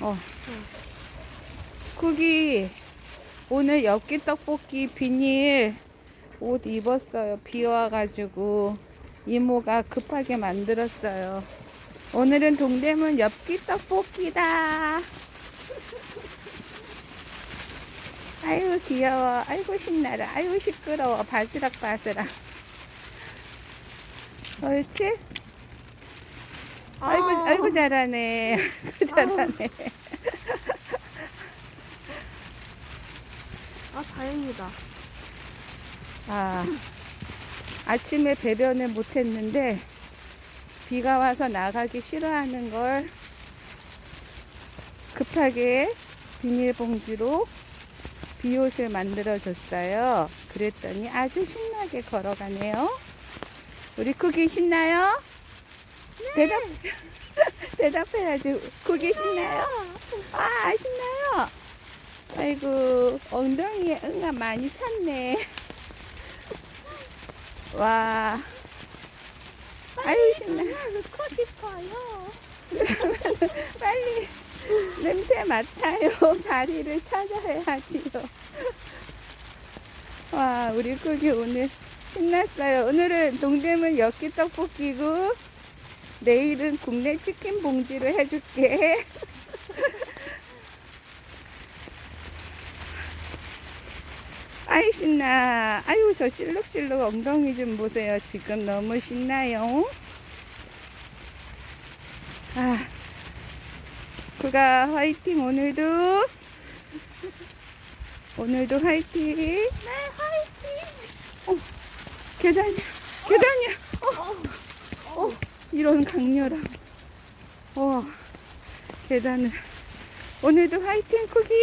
어. 거기 오늘 엽기 떡볶이 비닐 옷 입었어요. 비 와가지고 이모가 급하게 만들었어요. 오늘은 동대문 엽기 떡볶이다. 아이고 귀여워. 아이고 신나라. 아이고 시끄러워. 바스락 바스락. 옳지? 아이고 아이고 잘하네. 아이고 잘하네. 아 다행이다. 아, 아침에 배변을 못했는데 비가 와서 나가기 싫어하는 걸 급하게 비닐봉지로 비옷을 만들어 줬어요. 그랬더니 아주 신나게 걸어가네요. 우리 쿠기 신나요? 대답 대답해야지. 쿠기 신나요? 아 신나요. 아이고 엉덩이에 응아 많이 찼네. 와. 아유 신나. 넣고 싶어요. 빨리 냄새 맡아요. 자리를 찾아야지요. 와, 우리 쿠기 오늘 신났어요. 오늘은 동대문 엽기 떡볶이고 내일은 국내 치킨 봉지로 해줄게. 아이 신나. 아유 저 실룩실룩 엉덩이 좀 보세요. 지금 너무 신나요. 아, 쿠가 화이팅 오늘도 오늘도 화이팅. 네 화이팅. 어, 계단이야, 계단이야. 어, 어, 이런 강렬함. 어, 계단을. 오늘도 화이팅 쿠기.